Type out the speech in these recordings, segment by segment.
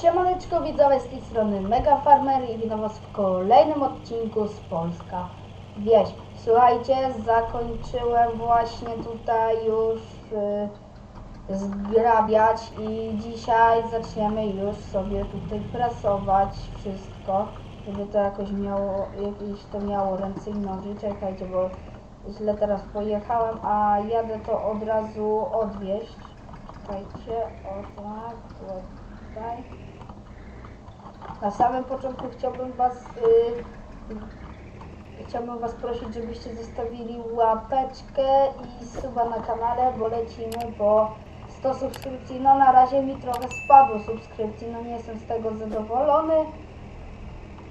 Siemaneczko widzowie z tej strony Mega Farmer i witam was w kolejnym odcinku z Polska Wieś. Słuchajcie, zakończyłem właśnie tutaj już y, zgrabiać i dzisiaj zaczniemy już sobie tutaj prasować wszystko, żeby to jakoś miało, jakieś to miało ręce i nogi. Czekajcie, bo źle teraz pojechałem, a jadę to od razu odwieźć. Czekajcie, o tak, tutaj. Na samym początku chciałbym Was y, chciałbym Was prosić, żebyście zostawili łapeczkę i suba na kanale, bo lecimy po 100 subskrypcji. No na razie mi trochę spadło subskrypcji, no nie jestem z tego zadowolony.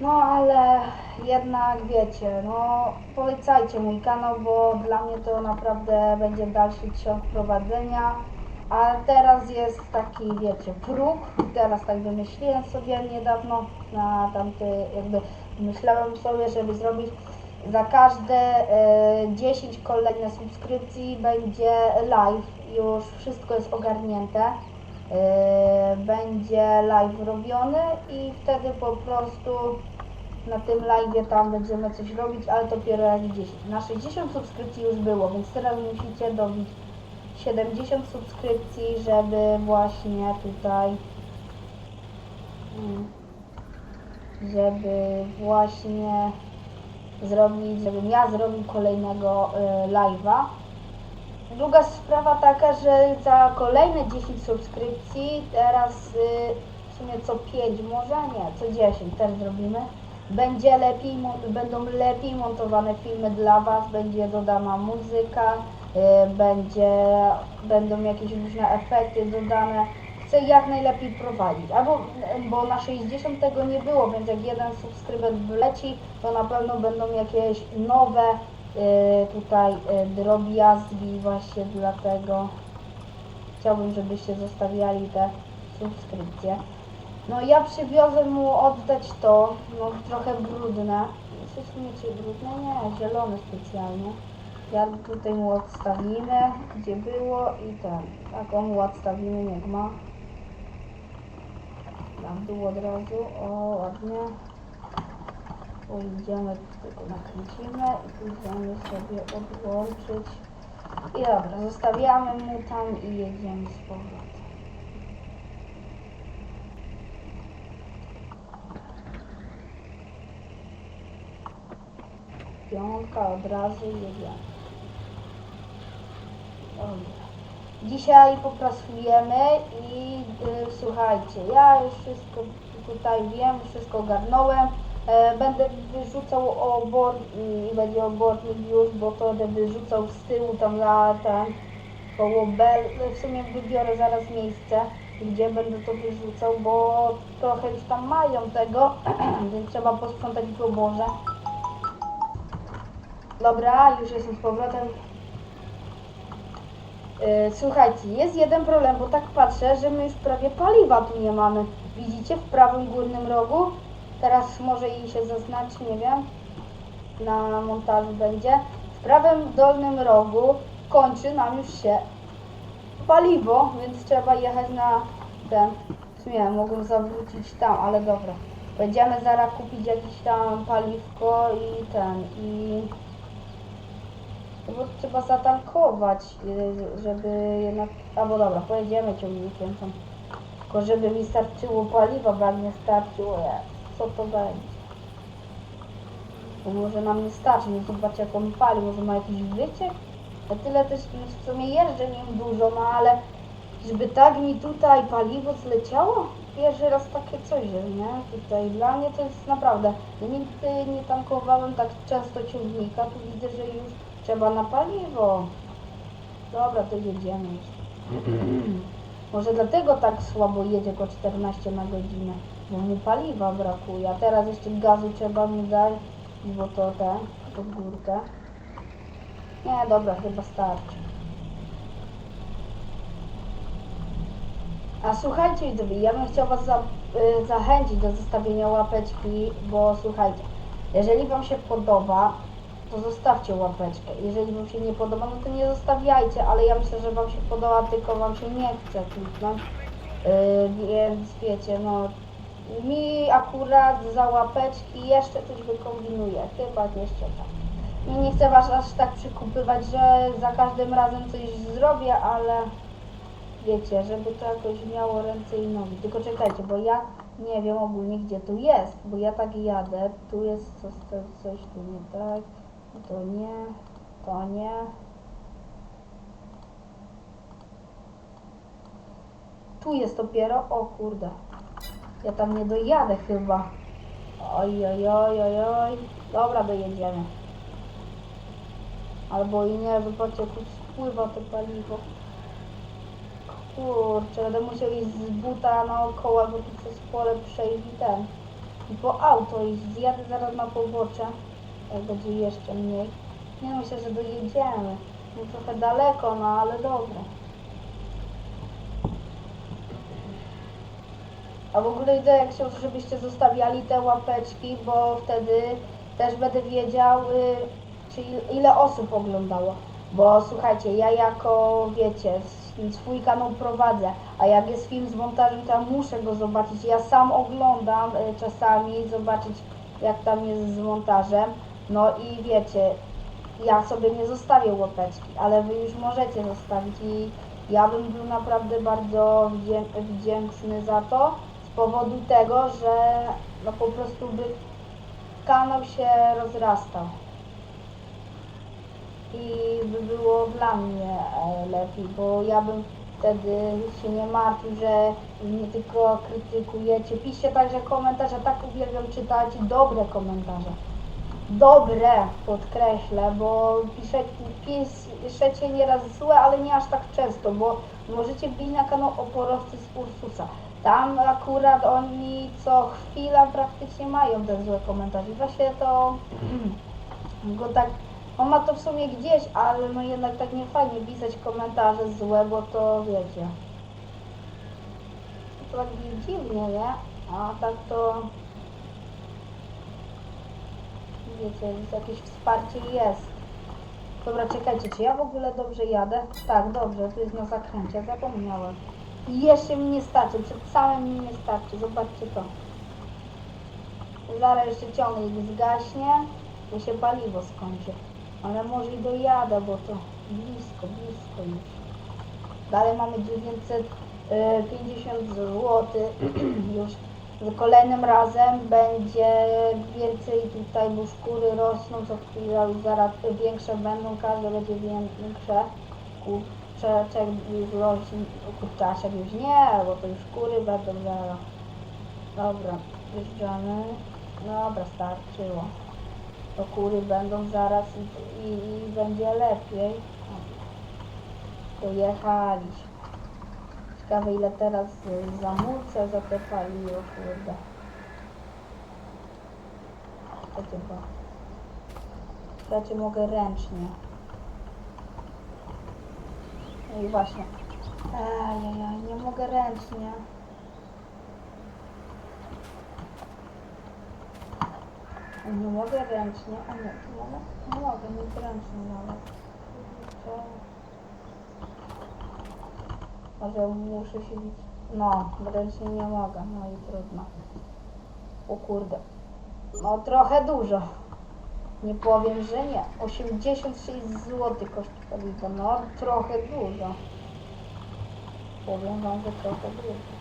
No ale jednak wiecie, no polecajcie mój kanał, bo dla mnie to naprawdę będzie dalszy ciąg prowadzenia. A teraz jest taki, wiecie, próg. Teraz tak wymyśliłem sobie niedawno na tamty, jakby myślałem sobie, żeby zrobić za każde e, 10 kolejnych subskrypcji będzie live. Już wszystko jest ogarnięte. E, będzie live robiony i wtedy po prostu na tym live tam będziemy coś robić, ale dopiero jak 10. Na 60 subskrypcji już było, więc teraz musicie dobić 70 subskrypcji, żeby właśnie tutaj mm, żeby właśnie zrobić, żebym ja zrobił kolejnego y, live'a. Druga sprawa taka, że za kolejne 10 subskrypcji, teraz y, w sumie co 5 może, nie, co 10 też zrobimy. Będzie lepiej, będą lepiej montowane filmy dla Was, będzie dodana muzyka, będzie, będą jakieś różne efekty dodane. Chcę jak najlepiej prowadzić, albo, bo na 60 tego nie było, więc jak jeden subskrybent wleci, to na pewno będą jakieś nowe y, tutaj y, drobiazgi właśnie dlatego chciałbym, żebyście zostawiali te subskrypcje. No ja przywiozę mu oddać to, no trochę brudne. Jest w sumie brudne? Nie, zielone specjalnie. Ja tutaj mu odstawimy, gdzie było i ten. Tak, on mu odstawimy, niech ma. Tam dół od razu, o ładnie. Pójdziemy, tylko nakręcimy i pójdziemy sobie odłączyć. I dobra, zostawiamy mu tam i jedziemy z powrotem. Piątka od razu jedziemy. Dzisiaj popracujemy i y, słuchajcie, ja już wszystko tutaj wiem, wszystko ogarnąłem. E, będę wyrzucał obor i będzie obornik już, bo to będę wyrzucał z tyłu tam na ten koło bel. W sumie wybiorę zaraz miejsce, gdzie będę to wyrzucał, bo trochę już tam mają tego, więc trzeba posprzątać w oborze. Dobra, już jestem z powrotem. Yy, Słuchajcie, jest jeden problem, bo tak patrzę, że my już prawie paliwa tu nie mamy. Widzicie w prawym górnym rogu? Teraz może i się zaznaczy, nie wiem. Na montażu będzie. W prawym dolnym rogu kończy nam już się paliwo, więc trzeba jechać na ten. W sumie mogą zawrócić tam, ale dobra. Będziemy zaraz kupić jakieś tam paliwko i ten i no bo trzeba zatankować, y, żeby jednak... Albo dobra, pojedziemy ciągnikiem tam. Tylko żeby mi starczyło paliwa, bo jak nie starczyło, ja, co to będzie? Bo może nam nie starczy, nie zobacz jak on pali, może ma jakiś wyciek? Ja tyle też w sumie jeżdżę nim dużo, no ale żeby tak mi tutaj paliwo zleciało? Pierwszy raz takie coś, że nie? Tutaj dla mnie to jest naprawdę. Nigdy nie tankowałem tak często ciągnika, tu widzę, że już trzeba na paliwo. Dobra, to jedziemy. Może dlatego tak słabo jedzie po 14 na godzinę, bo mu paliwa brakuje, a teraz jeszcze gazu trzeba mu dać, bo to ten, pod górkę. Nie, dobra, chyba starczy. A słuchajcie widzowie, ja bym chciał Was za, y, zachęcić do zostawienia łapeczki, bo słuchajcie, jeżeli Wam się podoba, to zostawcie łapeczkę. Jeżeli Wam się nie podoba, no to nie zostawiajcie, ale ja myślę, że Wam się podoba, tylko Wam się nie chce kliknąć. Yy, więc wiecie, no mi akurat za łapeczki jeszcze coś wykombinuje, chyba jeszcze tak. No nie chcę was aż tak przykupywać, że za każdym razem coś zrobię, ale wiecie, żeby to jakoś miało ręce i nogi. Tylko czekajcie, bo ja nie wiem ogólnie gdzie tu jest, bo ja tak jadę, tu jest coś, coś tu nie tak, to nie, to nie. Tu jest dopiero, o kurde, ja tam nie dojadę chyba. Oj, oj, oj, oj, oj. Dobra, dojedziemy. Albo i nie, zobaczcie, jak spływa to paliwo. Kurczę, będę musiał iść z buta naokoło, bo tu przez pole przejść i ten. I po auto iść, zjadę zaraz na pobocze. Będzie jeszcze mniej. Nie no, myślę, że dojedziemy. No trochę daleko, no ale dobra. A w ogóle jak się, żebyście zostawiali te łapeczki, bo wtedy też będę wiedział, y, czy il- ile osób oglądało. Bo słuchajcie, ja jako, wiecie, swój kanał prowadzę, a jak jest film z montażem, to ja muszę go zobaczyć. Ja sam oglądam y, czasami, zobaczyć jak tam jest z montażem. No i wiecie, ja sobie nie zostawię łapeczki, ale wy już możecie zostawić i ja bym był naprawdę bardzo wdzię- wdzięczny za to z powodu tego, że no po prostu by kanał się rozrastał i by było dla mnie e, lepiej, bo ja bym wtedy się nie martwił, że mnie tylko krytykujecie. Piszcie także komentarze, tak uwielbiam czytać dobre komentarze. Dobre, podkreślę, bo pisze, pis, piszecie nieraz złe, ale nie aż tak często, bo możecie wbić na kanał Oporowcy z Ursusa. Tam akurat oni co chwila praktycznie mają te złe komentarze. Właśnie to go tak, on ma to w sumie gdzieś, ale no jednak tak nie fajnie pisać komentarze złe, bo to wiecie. To tak dziwnie, nie? A tak to wiecie, jakieś wsparcie jest. Dobra, czekajcie, czy ja w ogóle dobrze jadę? Tak, dobrze, to jest na zakręcie, zapomniałem. I jeszcze mi nie starczy, przed całym mi nie starczy, zobaczcie to. Zaraz jeszcze ciągnik zgaśnie, bo się paliwo skończy. Ale może i dojadę, bo to blisko, blisko już. Dalej mamy 950 zł. już kolejnym razem będzie więcej tutaj, bo szkóry rosną co chwilę, już zaraz większe będą, każde będzie większe. Kurczeczek już rośnie, kurczaszek już nie, bo to już szkóry będą zaraz. Dobra, wjeżdżamy. Dobra, starczyło. To kury będą zaraz i, i, i będzie lepiej. Dojechaliśmy. Ciekawe ile teraz y, zamulce za te paliwo, kurde. To chyba. Słuchajcie, mogę ręcznie. No i właśnie. Ejejej, nie mogę ręcznie. Nie mogę ręcznie, a nie, tu mogę? Mogę, nie ręcznie nawet. Może muszę się... No, ręcznie nie mogę, no i trudno. O kurde. No trochę dużo. Nie powiem, że nie. 86 zł kosztuje paliwo. No trochę dużo. Powiem wam, że trochę dużo.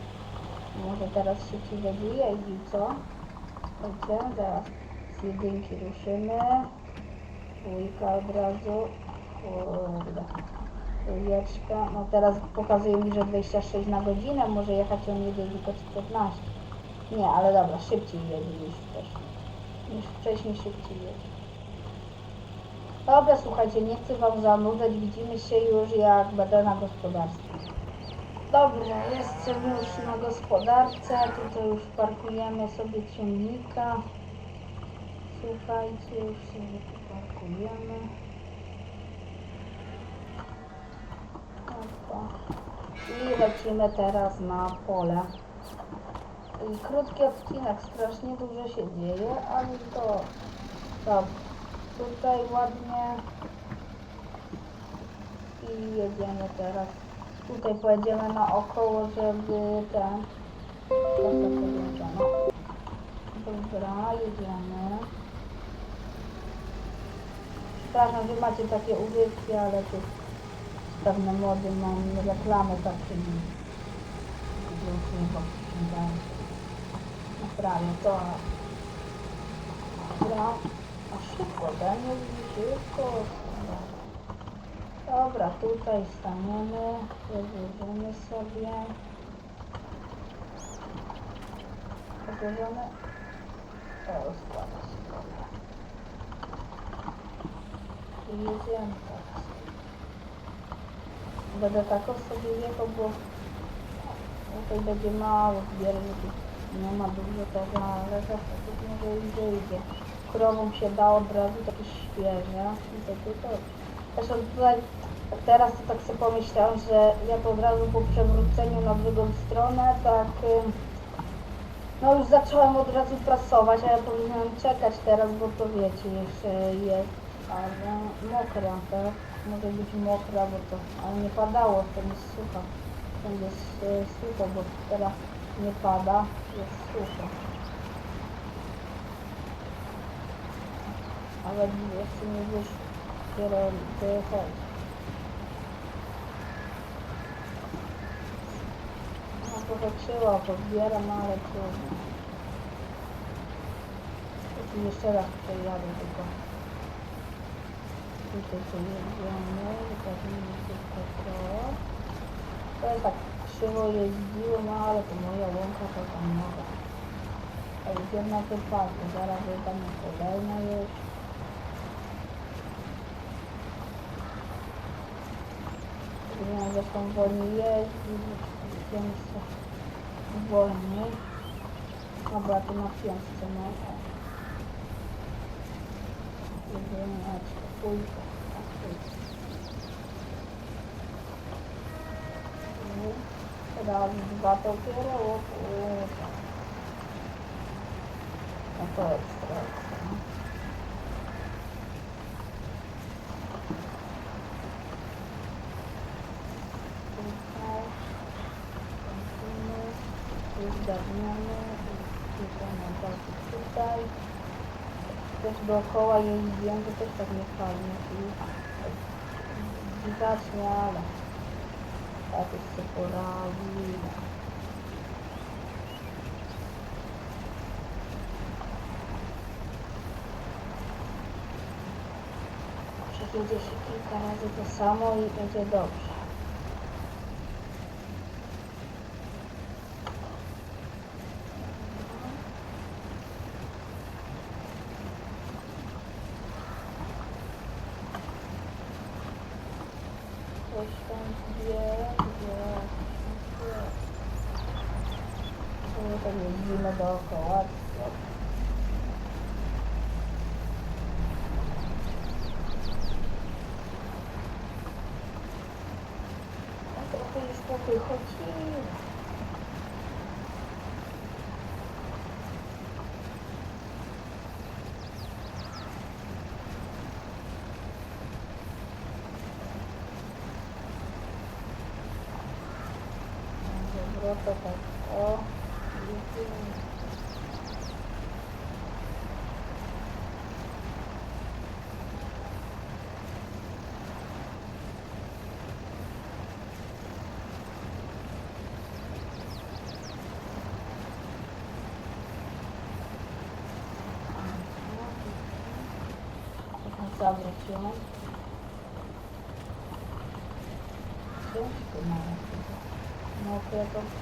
Może teraz szybciej będzie jeździł, co? Wiecie, zaraz z jedynki ruszymy. Dwójka od razu. Kurde. Trójeczka. No teraz pokazuje mi, że 26 na godzinę. Może jechać on jedzie tylko 14. Nie, ale dobra, szybciej jedzie niż wcześniej. Niż wcześniej szybciej jedzie. Dobra, słuchajcie, nie chcę wam zanudzać. Widzimy się już jak będę na gospodarstwie. Dobra, jestem już na gospodarce. Tutaj już parkujemy sobie ciągnika. Słuchajcie, już sobie parkujemy. I lecimy teraz na pole. I krótki odcinek, strasznie dużo się dzieje, ale to tak. Tutaj ładnie i jedziemy teraz tutaj pojedziemy naokoło, żeby ten... Dobra, jedziemy. Przepraszam, że macie takie uwierki, ale tu pewne mody mam reklamy takie już nie Naprawię to. Dobra. A szybko, ten jest szybko. Dobra, tutaj staniemy, rozłożymy sobie. Rozłożone. O, składa się. Dobra. I jedziemy. Będę tak sobie jechał, bo tutaj będzie mało zbierników. Nie ma dużo tego, ale zawsze to może i wyjdzie. Krową się da od razu takie świeże. Zresztą tutaj teraz to tak sobie pomyślałam, że jak od razu po przewróceniu na drugą stronę, tak no już zacząłem od razu prasować, a ja powinienem czekać teraz, bo to wiecie, jeszcze jest ale mokra, tak? Może być mokra, bo to, ale nie padało, to jest sucha. To jest e, sucho, bo teraz nie pada, jest sucho. Ale jeszcze nie wiesz, dopiero wychodzi. No popatrzyła, pozbieram, ale trudno. Tu jeszcze raz przejadę tylko. Tutaj sobie jedziemy, wykazujemy tylko to. To jest tak krzywo jeździło, no ale to moja łąka to tam nowa. A już jedna wypadła, zaraz tam kolejna już. Wiem, że są wolniej jeździć, więc wolniej. Dobra, tu na piątce, no. Jedziemy na czwórkę. na czwórkę. Raz, dwa to dopiero, o kurwa. No to jest straszne. no. Tutaj, kończymy, tu zgarniamy, i tutaj na dalszy tutaj. Też dookoła jeździłem, to też tak nie fajnie. I dziwacznie, ale tak już się poradzi. Przejedzie się kilka razy to samo i będzie dobrze. Coś tam dwie, dwie, dwie. My tam jeździmy dookoła. A trochę już powychodziło. Dobra, to tak. O. jedziemy. Zawróciłem. Ciężko nawet. Mokre to... A,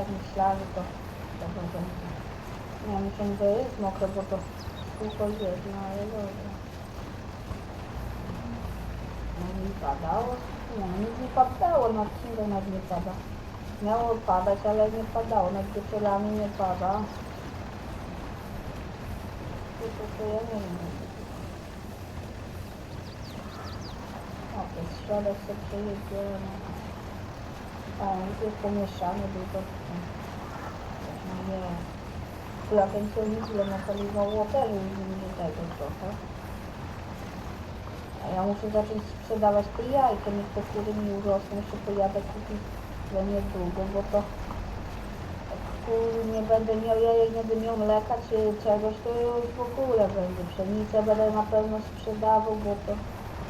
tak myślałem, że to... To będzie... Nie, myślę, że to jest mokre, bo to sucho jest, no ale dobra. No nie padało? Nie, nic nie padało, na odcinku nawet nie pada. Miało padać, ale nie padało, nad wieczorami nie pada. To, to, to ja nie wiem. O, to jest środek, co przejedziemy. To jest pomieszane tylko. No nie. Ja ten ciągnik ile napaliwał już nie tego trochę. A Ja muszę zacząć sprzedawać te jajka, niech te kury mi urosną, jeszcze pojadę kupić za niedługo, bo to nie będę miał jajek, nie będę miał mleka czy czegoś, to już w ogóle będzie. Pszenicę będę na pewno sprzedawał, bo to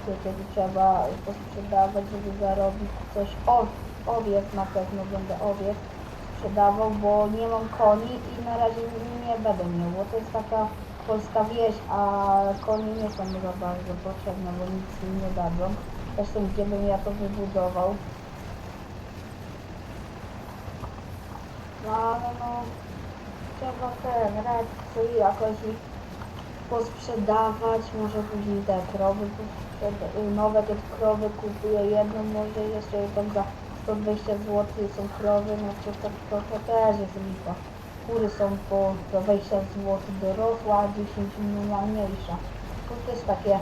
wiecie, trzeba posprzedawać, żeby zarobić coś. O, owiec na pewno będę owiec sprzedawał, bo nie mam koni i na razie nie będę miał, bo to jest taka polska wieś, a konie nie są za bardzo potrzebne, bo nic im nie dadzą. Zresztą gdzie bym ja to wybudował. No ale no trzeba ten radzić sobie jakoś ich posprzedawać, może później te krowy nowe te krowy kupuję jedną, może jeszcze tam za 120 zł są krowy, to, to, to też jest lipa. Kury są po 20 zł dorosła, a 10 minut mniejsza. To też takie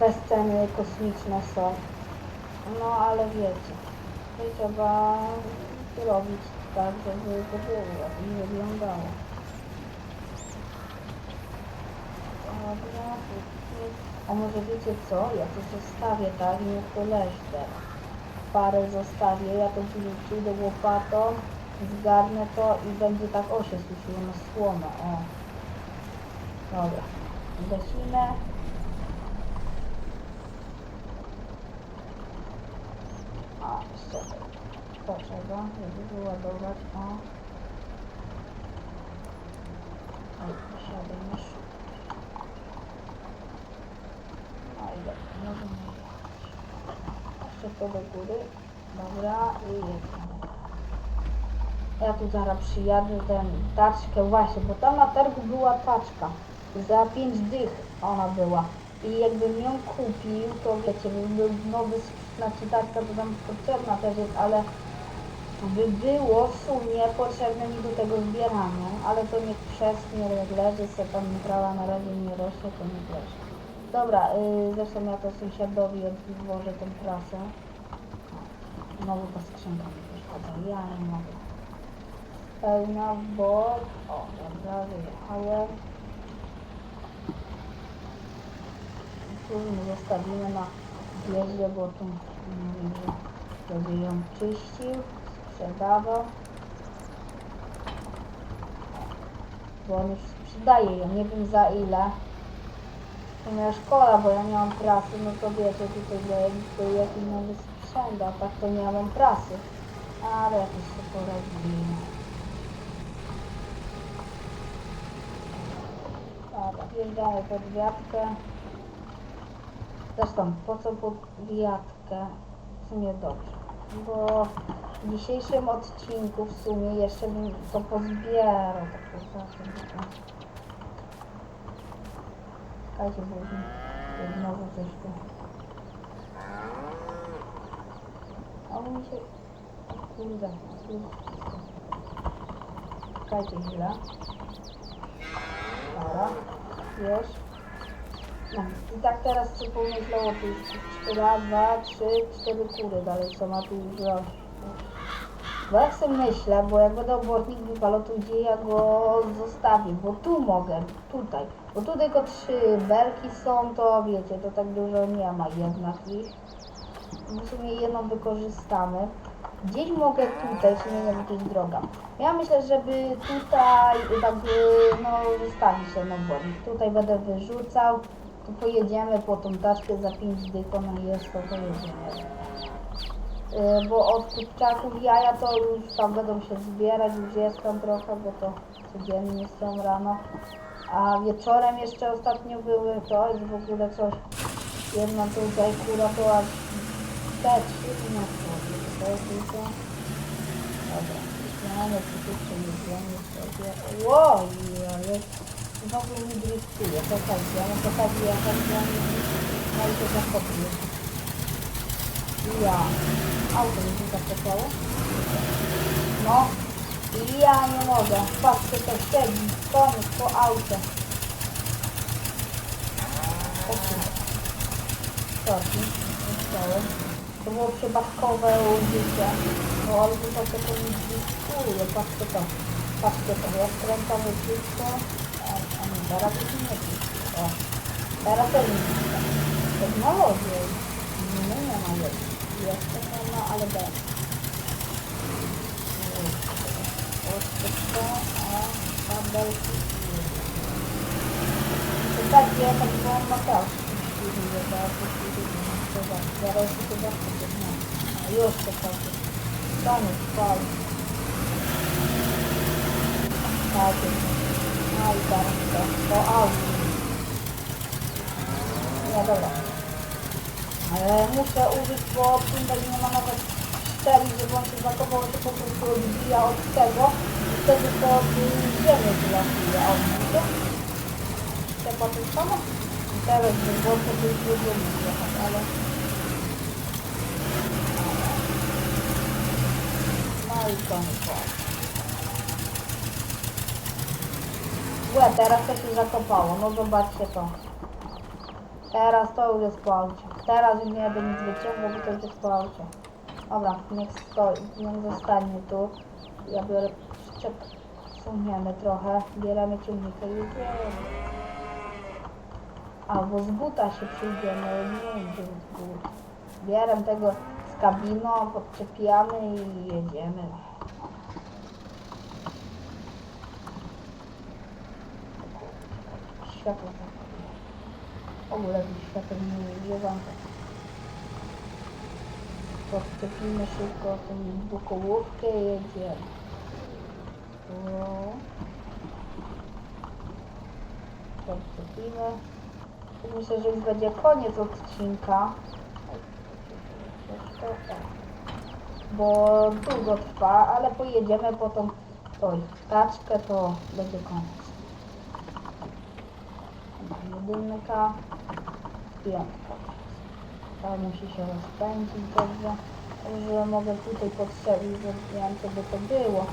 bezceny kosmiczne są. No ale wiecie, to trzeba robić tak, żeby to było i wyglądało. Dobra, a może wiecie co? Ja to zostawię tak, niech to leży teraz. Parę zostawię, ja to później przyjdę łopatą, zgarnę to i będzie tak osie suszyło na słomę, o. Dobra, gasimy. A, to trzeba, żeby wyładować, o. Oj, posiadaj już. No i dobra, możemy. To do góry. Dobra, i jedziemy. Ja tu zaraz przyjadę, ten taczkę właśnie, bo tam na targu była taczka. Za 5 dych ona była. I jakbym ją kupił, to wiecie, by był nowy, znaczy taczka to tam potrzebna też jest, ale by było w sumie potrzebne mi do tego zbierania, ale to niech przestnie, jak leży se tam trawa na razie nie rośnie, to nie leży. Dobra, yy, zresztą ja to sąsiadowi odwożę tą prasę. Znowu ta skrzynka mi przeszkadza, ja nie mogę. Pełna, bo... O, dobra, wyjechałem. Tu zostawimy na wjeździe, bo tu mówi, że będzie ją czyścił, sprzedawał. Bo on już sprzedaje ją, nie wiem za ile. To miała szkoła, bo ja nie mam prasy, no to wiecie, tutaj był jakiś nowy sprzęt, a tak to nie mam prasy. Ale jakoś się poradzimy. Dobra, wjeżdżamy pod wiatkę. Zresztą, po co pod wiatkę? W sumie dobrze, bo w dzisiejszym odcinku w sumie jeszcze bym to pozbierał, tak poza tym. to- Czekajcie, bo mi znowu coś tu. A mi się... o Kurde, kurde. Czekajcie chwilę. Dobra, już. No, i tak teraz co pomyślało, tu już raz, dwa, trzy, cztery kury dalej są, a tu już raz. Bo jak sobie myślę, bo jak będę obornik wypalał, to gdzie ja go zostawię, bo tu mogę, tutaj. Bo tu tylko trzy belki są, to wiecie, to tak dużo nie ma jednak ich. W sumie jedną wykorzystamy. Gdzieś mogę tutaj, czy nie wiem, jakaś droga. Ja myślę, żeby tutaj tak, y, no, zostawić ten obornik. Tutaj będę wyrzucał, to pojedziemy po tą taczkę za 5 dych, ona jest, to pojedziemy. Y, Bo od kurczaków jaja to już tam będą się zbierać, już jest tam trochę, bo to codziennie są rano. A wieczorem jeszcze ostatnio były, to jest w ogóle coś, jedna tutaj kura to aż te trzy na sobie, to jest tylko... Dobra, mamy tu jeszcze nie wiemy sobie. Oj, ale znowu mi driftuje, czekajcie, ja muszę tak jechać, ja nie no i to zakopię. Ja. Auto mi zakopało. No. I ja nie mogę. Patrzcie, to siedzi. Koniec po aucie. O kurde. Sorry. Myślałem. To było przypadkowe użycie. No ale to tak to mi dziękuję. Patrzcie to. Patrzcie to. Ja skręcam wszystko. A, a nie, teraz już nie. O. Teraz też nie technologię. Nie, nie ma jeszcze. Jeszcze nie ma, ale będzie. Odczytko, a kabelki. To tak, ja tak byłam na kawce. Zaraz się chyba no. A już to tak. Stanu spał. Tak jest. No i teraz to. To auto. No dobra. Muszę użyć, bo Tindel nie ma nawet cztery, żeby on się zakował, to po prostu odbija od tego i wtedy pod ziemię wylatuje. A on nie Trzeba to samo? Teraz wyborcze to już nie będzie jechać, ale... No i koniec. Łe, teraz to się zakopało, no zobaczcie to. Teraz to już jest po aucie. Teraz już nie będę nic wyciągał, bo to już jest po aucie. Dobra, niech stoi, niech zostanie tu. Ja biorę przyczep, suniemy trochę, bieramy ciągnika i jedziemy. Albo z buta się przyjdziemy, nie czy z but. Bieram tego z kabiną, podczepiamy i jedziemy. Światło zapalone. W ogóle tych świateł nie używam. Podcepimy szybko tą bukołówkę i jedziemy. O. Podczepimy. Myślę, że już będzie koniec odcinka. Bo długo trwa, ale pojedziemy po tą oj, taczkę, to będzie koniec. Jedynka, piątka. Ta musi się rozpędzić dobrze. Że mogę tutaj podstrzelić, że nie wiem co by to było.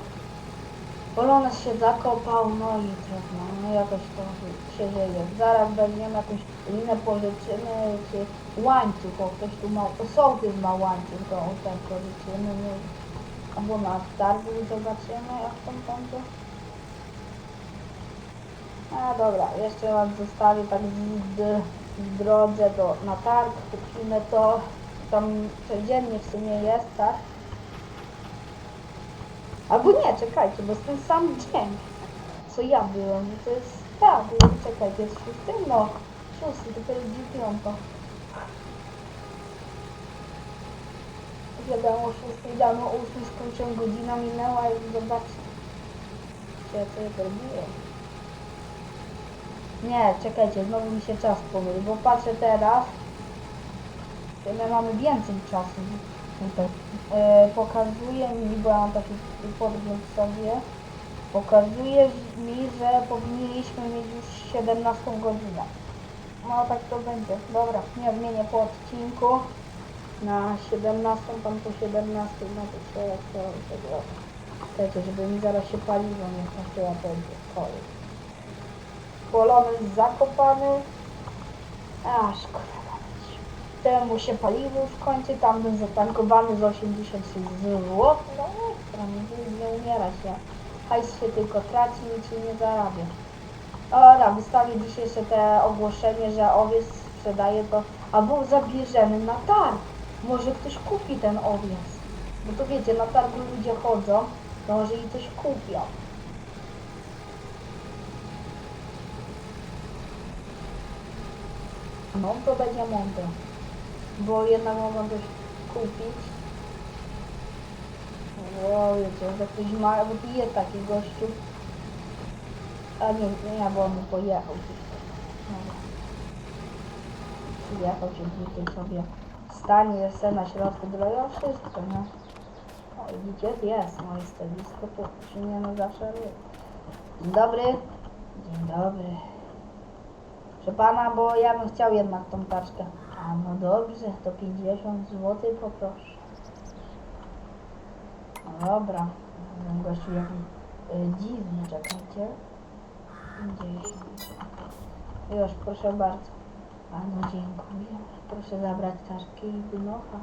Polones się zakopał, no i trudno, no jakoś to się dzieje. Zaraz weźmiemy jakąś linę, pożyczymy, czy łańcuch, o ktoś tu ma, o sołtys ma łańcuch, to tak pożyczymy, no. Albo na targu zobaczymy, jak tam będzie. A dobra, jeszcze was zostawię tak w, drodze do, na targ, kupimy to, tam codziennie w sumie jest, tak? Albo nie, czekajcie, bo jest ten sam dzień, co ja byłem, to jest, tak, byłem, czekajcie, jest szósty, no, szósty, to, to jest dziewiąta. Wiadomo, szósty rano, ósmy skończyłem, godzina minęła i zobaczcie, co ja sobie zrobiłem. Nie, czekajcie, znowu mi się czas pomylił, bo patrzę teraz, to my mamy więcej czasu tutaj. E, pokazuje mi, bo ja mam taki podgląd sobie, pokazuje mi, że powinniśmy mieć już 17 godzinę. No tak to będzie. Dobra, nie zmienię po odcinku na 17, tam po 17, no to co, co, co, Czekajcie, żeby mi zaraz się paliwo nie to będzie koniec. Polony zakopany. A, szkoda nawet. Temu się paliwo już kończy, tam był zatankowany z 86 zł. No ekstra, nie, nie umiera się. Hajs się tylko traci, nic się nie zarabia. Dobra, wystawię dzisiejsze te ogłoszenie, że owiec sprzedaje to, albo zabierzemy na targ. Może ktoś kupi ten owiec. Bo to wiecie, na targu ludzie chodzą, może i coś kupią. No to będzie mądre. Bo jednak mogą coś kupić. O, wiecie, że ktoś ma, jest taki gościu. A nie, nie, bo on pojechał gdzieś tam. Przyjechał się tutaj sobie stanie se na środku drogi, wszystko, nie? O, widzicie, jest moje stoisko, to przyjmiemy zawsze ryb. Dzień dobry. Dzień dobry. Proszę pana, bo ja bym chciał jednak tą taczkę. A no dobrze, to 50 zł poproszę. No dobra, ten gościu jaki y, dziwny, czekajcie. 50. Już, proszę bardzo. Panu dziękuję. Proszę zabrać taczkę i wynocha.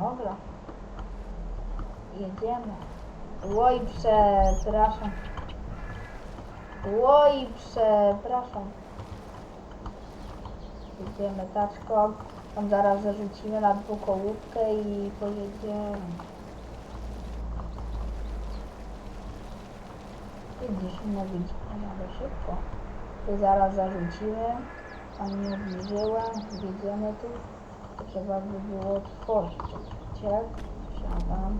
No dobra. Jedziemy. Oj, przepraszam. Oj, przepraszam. Jedziemy taczką. Tam zaraz zarzucimy na dwukołówkę i pojedziemy. Widzisz, widzisz, ale szybko. Tu zaraz zarzucimy. Tam nie obniżyłem. Wjedziemy tu. Trzeba by było otworzyć. Czekajcie. Wsiadam.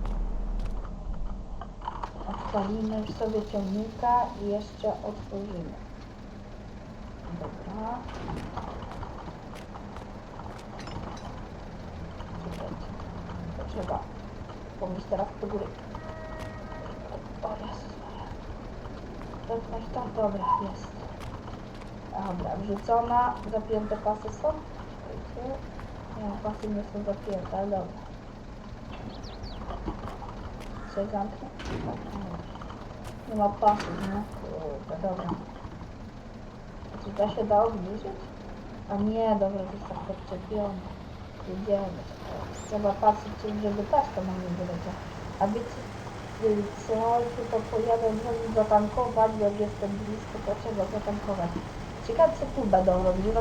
Odpalimy sobie ciągnika i jeszcze otworzymy. Dobra. To trzeba pomyśleć teraz do góry. O Jezus. Wepchnąć tam? Dobra, jest. Dobra, wrzucona. Zapięte pasy są? Nie, pasy nie są zapięte, dobra. Coś zamknę? Nie ma pasów, nie? Kurde, dobra. Czy da się da obniżyć? A nie, dobra, to jest tak podczepione. Jedziemy. Trzeba patrzeć, żeby taśka nam nie wyleciała. A wiecie, y, co? Chyba pojadę znowu zatankować, jak jestem blisko, to trzeba zatankować. Ciekawe, co tu będą robić. No,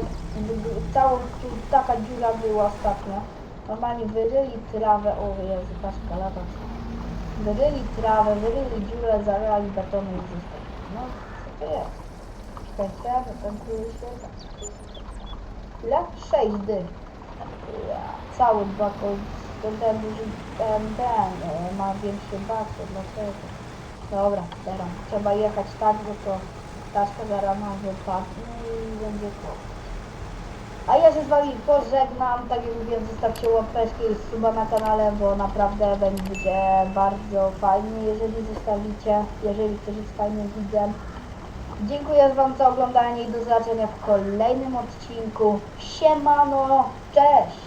Całą tu taka dziura była ostatnio. Normalnie wyryli trawę, o Jezu, paczka lata. Wyryli trawę, wyryli dziurę, zalali betonem i zostawili. No, co to jest? Czekajcie, zatankuję się. Ile? Sześć dych. Ja, cały bakon, ten, ten ten, ten, ma większy bakon, dlatego. Dobra, teraz trzeba jechać tak, bo to taczka zaraz nam wypadnie i będzie kłopot. A ja się z Wami pożegnam, tak jak mówiłem, zostawcie łapeczkę i suba na kanale, bo naprawdę będzie bardzo fajnie, jeżeli zostawicie, jeżeli ktoś jest fajnym widzem. Dziękuję Wam za oglądanie i do zobaczenia w kolejnym odcinku. Siemano, cześć!